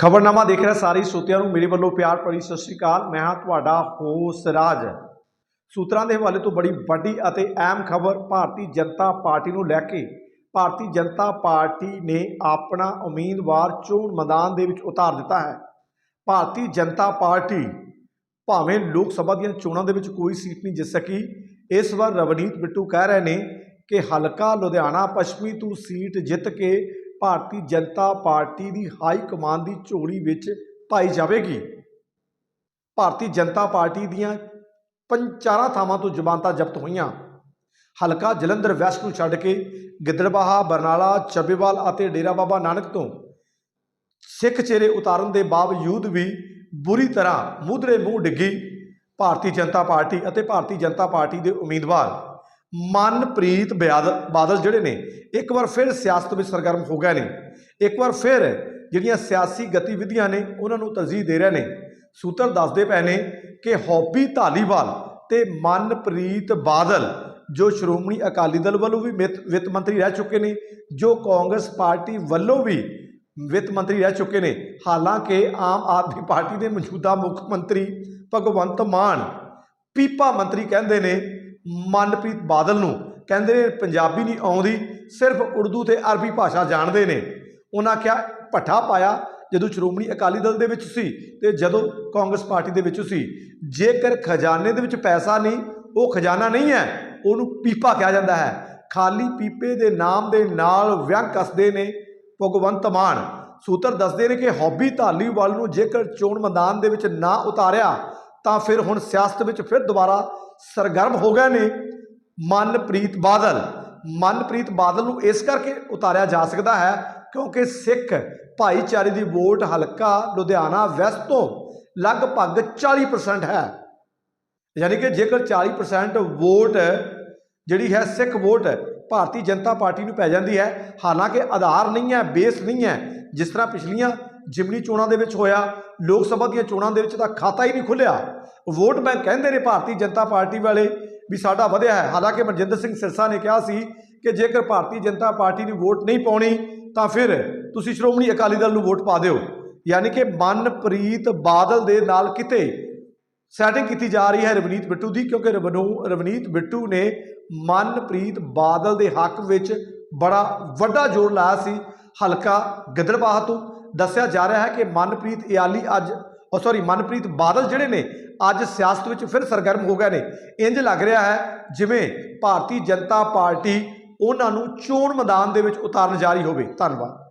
ਖਬਰਨਾਮਾ ਦੇਖ ਰਿਹਾ ਸਾਰੇ ਸੋਤਿਆਂ ਨੂੰ, ਮੇਰੇ ਵੱਲੋਂ ਪਿਆਰ ਭਰੀ ਸਤਿ ਸ਼੍ਰੀ ਅਕਾਲ। ਮੈਂ ਹਾਂ ਤੁਹਾਡਾ ਹੋਸ ਰਾਜ। ਸੂਤਰਾਂ ਦੇ ਹਵਾਲੇ ਤੋਂ ਬੜੀ ਵੱਡੀ ਅਤੇ ਅਹਿਮ ਖਬਰ ਭਾਰਤੀ ਜਨਤਾ ਪਾਰਟੀ ਨੂੰ ਲੈ ਕੇ। ਭਾਰਤੀ ਜਨਤਾ ਪਾਰਟੀ ਨੇ ਆਪਣਾ ਉਮੀਦਵਾਰ ਚੋਣ ਮੈਦਾਨ ਦੇ ਵਿੱਚ ਉਤਾਰ ਦਿੱਤਾ ਹੈ। ਭਾਰਤੀ ਜਨਤਾ ਪਾਰਟੀ ਭਾਵੇਂ ਲੋਕ ਸਭਾ ਦੀਆਂ ਚੋਣਾਂ ਦੇ ਵਿੱਚ ਕੋਈ ਸੀਟ ਨਹੀਂ ਜਿੱਤ ਸਕੀ, ਇਸ ਵਾਰ ਰਵਨੀਤ ਬਿੱਟੂ ਕਹਿ ਰਹੇ ਨੇ ਕਿ ਹਲਕਾ ਲੁਧਿਆਣਾ ਪੱਛਮੀ ਤੋਂ ਸੀਟ ਜਿੱਤ ਕੇ ਭਾਰਤੀ ਜਨਤਾ ਪਾਰਟੀ ਦੀ ਹਾਈ ਕਮਾਨ ਦੀ ਝੋਲੀ ਵਿੱਚ ਪਾਈ ਜਾਵੇਗੀ। ਭਾਰਤੀ ਜਨਤਾ ਪਾਰਟੀ ਦੀਆਂ ਪੰਚਾਰਾਂ ਥਾਵਾਂ ਤੋਂ ਜ਼ਮਾਨਤਾਂ ਜ਼ਬਤ ਹੋਈਆਂ। ਹਲਕਾ ਜਲੰਧਰ ਵੈਸਟ ਨੂੰ ਛੱਡ ਕੇ ਗਿੱਦੜਬਾਹਾ, ਬਰਨਾਲਾ, ਚੱਬੇਵਾਲ ਅਤੇ ਡੇਰਾ ਬਾਬਾ ਨਾਨਕ ਤੋਂ ਸਿੱਖ ਚਿਹਰੇ ਉਤਾਰਨ ਦੇ ਬਾਵਜੂਦ ਵੀ ਬੁਰੀ ਤਰ੍ਹਾਂ ਮੁੱਧਰੇ ਮੂੰਹ ਡਿੱਗੀ ਭਾਰਤੀ ਜਨਤਾ ਪਾਰਟੀ ਅਤੇ ਭਾਰਤੀ ਜਨਤਾ ਪਾਰਟੀ ਦੇ ਉਮੀਦਵਾਰ। ਮਨਪ੍ਰੀਤ ਬਿਆਦ- ਬਾਦਲ ਜਿਹੜੇ ਨੇ, ਇੱਕ ਵਾਰ ਫਿਰ ਸਿਆਸਤ ਵਿੱਚ ਸਰਗਰਮ ਹੋ ਗਏ ਨੇ। ਇੱਕ ਵਾਰ ਫਿਰ ਜਿਹੜੀਆਂ ਸਿਆਸੀ ਗਤੀਵਿਧੀਆਂ ਨੇ, ਉਹਨਾਂ ਨੂੰ ਤਰਜੀਹ ਦੇ ਰਹੇ ਨੇ। ਸੂਤਰ ਦੱਸਦੇ ਪਏ ਨੇ ਕਿ ਹੌਬੀ ਧਾਲੀਵਾਲ ਤੇ ਮਨਪ੍ਰੀਤ ਬਾਦਲ, ਜੋ ਸ਼੍ਰੋਮਣੀ ਅਕਾਲੀ ਦਲ ਵੱਲੋਂ ਵੀ ਵਿੱਤ ਵਿੱਤ ਮੰਤਰੀ ਰਹਿ ਚੁੱਕੇ ਨੇ, ਜੋ ਕਾਂਗਰਸ ਪਾਰਟੀ ਵੱਲੋਂ ਵੀ ਵਿੱਤ ਮੰਤਰੀ ਰਹਿ ਚੁੱਕੇ ਨੇ। ਹਾਲਾਂਕਿ ਆਮ ਆਦਮੀ ਪਾਰਟੀ ਦੇ ਮੌਜੂਦਾ ਮੁੱਖ ਮੰਤਰੀ ਭਗਵੰਤ ਮਾਨ, ਪੀਪਾ ਮੰਤਰੀ ਕਹਿੰਦੇ ਨੇ ਮਨਪ੍ਰੀਤ ਬਾਦਲ ਨੂੰ ਕਹਿੰਦੇ ਨੇ ਪੰਜਾਬੀ ਨਹੀਂ ਆਉਂਦੀ, ਸਿਰਫ ਉਰਦੂ ਤੇ ਅਰਬੀ ਭਾਸ਼ਾ ਜਾਣਦੇ ਨੇ। ਉਹਨਾਂ ਕਿਹਾ ਭੱਠਾ ਪਾਇਆ ਜਦੋਂ ਸ਼੍ਰੋਮਣੀ ਅਕਾਲੀ ਦਲ ਦੇ ਵਿੱਚ ਸੀ ਤੇ ਜਦੋਂ ਕਾਂਗਰਸ ਪਾਰਟੀ ਦੇ ਵਿੱਚ ਸੀ। ਜੇਕਰ ਖਜ਼ਾਨੇ ਦੇ ਵਿੱਚ ਪੈਸਾ ਨਹੀਂ, ਉਹ ਖਜ਼ਾਨਾ ਨਹੀਂ ਹੈ, ਉਹਨੂੰ ਪੀਪਾ ਕਿਹਾ ਜਾਂਦਾ ਹੈ। ਖਾਲੀ ਪੀਪੇ ਦੇ ਨਾਮ ਦੇ ਨਾਲ ਵਿਅੰਗ ਕੱਸਦੇ ਨੇ ਭਗਵੰਤ ਮਾਨ। ਸੂਤਰ ਦੱਸਦੇ ਨੇ ਕਿ ਹੌਬੀ ਧਾਲੀਵਾਲ ਨੂੰ ਜੇਕਰ ਚੋਣ ਮੈਦਾਨ ਦੇ ਵਿੱਚ ਨਾ ਉਤਾਰਿਆ ਤਾਂ ਫਿਰ ਹੁਣ ਸਿਆਸਤ ਵਿੱਚ ਫਿਰ ਦੁਬਾਰਾ ਸਰਗਰਮ ਹੋ ਗਏ ਨੇ ਮਨਪ੍ਰੀਤ ਬਾਦਲ। ਮਨਪ੍ਰੀਤ ਬਾਦਲ ਨੂੰ ਇਸ ਕਰਕੇ ਉਤਾਰਿਆ ਜਾ ਸਕਦਾ ਹੈ ਕਿਉਂਕਿ ਸਿੱਖ ਭਾਈਚਾਰੇ ਦੀ ਵੋਟ ਹਲਕਾ ਲੁਧਿਆਣਾ ਵੈਸਟ ਤੋਂ ਲਗਭਗ 40% ਹੈ। ਯਾਨੀ ਕਿ ਜੇਕਰ 40% ਵੋਟ ਜਿਹੜੀ ਹੈ ਸਿੱਖ ਵੋਟ ਭਾਰਤੀ ਜਨਤਾ ਪਾਰਟੀ ਨੂੰ ਪੈ ਜਾਂਦੀ ਹੈ। ਹਾਲਾਂਕਿ ਆਧਾਰ ਨਹੀਂ ਹੈ, ਬੇਸ ਨਹੀਂ ਹੈ। ਜਿਸ ਤਰ੍ਹਾਂ ਪਿਛਲੀਆਂ ਜਿਮਨੀ ਚੋਣਾਂ ਦੇ ਵਿੱਚ ਹੋਇਆ, ਲੋਕ ਸਭਾ ਦੀਆਂ ਚੋਣਾਂ ਦੇ ਵਿੱਚ ਤਾਂ ਖਾਤਾ ਹੀ ਨਹੀਂ ਖੁੱਲਿਆ। ਵੋਟ ਬੈਂਕ ਕਹਿੰਦੇ ਨੇ ਭਾਰਤੀ ਜਨਤਾ ਪਾਰਟੀ ਵਾਲੇ ਵੀ ਸਾਡਾ ਵਧਿਆ ਹੈ। ਹਾਲਾਂਕਿ ਮਨਜਿੰਦਰ ਸਿੰਘ ਸਿਰਸਾ ਨੇ ਕਿਹਾ ਸੀ ਕਿ ਜੇਕਰ ਭਾਰਤੀ ਜਨਤਾ ਪਾਰਟੀ ਨੂੰ ਵੋਟ ਨਹੀਂ ਪਾਉਣੀ, ਤਾਂ ਫਿਰ ਤੁਸੀਂ ਸ਼੍ਰੋਮਣੀ ਅਕਾਲੀ ਦਲ ਨੂੰ ਵੋਟ ਪਾ ਦਿਓ। ਯਾਨੀ ਕਿ ਮਨਪ੍ਰੀਤ ਬਾਦਲ ਦੇ ਨਾਲ ਕਿਤੇ ਸੈਟਿੰਗ ਕੀਤੀ ਜਾ ਰਹੀ ਹੈ ਰਵਨੀਤ ਬਿੱਟੂ ਦੀ, ਕਿਉਂਕਿ ਰਵਨੂ, ਰਵਨੀਤ ਬਿੱਟੂ ਨੇ ਮਨਪ੍ਰੀਤ ਬਾਦਲ ਦੇ ਹੱਕ ਵਿੱਚ ਬੜਾ ਵੱਡਾ ਜ਼ੋਰ ਲਾਇਆ ਸੀ। ਹਲਕਾ ਗਿੱਦੜਬਾਹਾ ਤੋਂ ਦੱਸਿਆ ਜਾ ਰਿਹਾ ਹੈ ਕਿ ਮਨਪ੍ਰੀਤ ਇਆਲੀ ਅੱਜ ਉਹ ਸੌਰੀ ਮਨਪ੍ਰੀਤ ਬਾਦਲ ਜਿਹੜੇ ਨੇ, ਅੱਜ ਸਿਆਸਤ ਵਿੱਚ ਫਿਰ ਸਰਗਰਮ ਹੋ ਗਏ ਨੇ। ਇੰਜ ਲੱਗ ਰਿਹਾ ਹੈ ਜਿਵੇਂ ਭਾਰਤੀ ਜਨਤਾ ਪਾਰਟੀ ਉਹਨਾਂ ਨੂੰ ਚੋਣ ਮੈਦਾਨ ਦੇ ਵਿੱਚ ਉਤਾਰਨ ਜਾ ਰਹੀ ਹੋਵੇ। ਧੰਨਵਾਦ।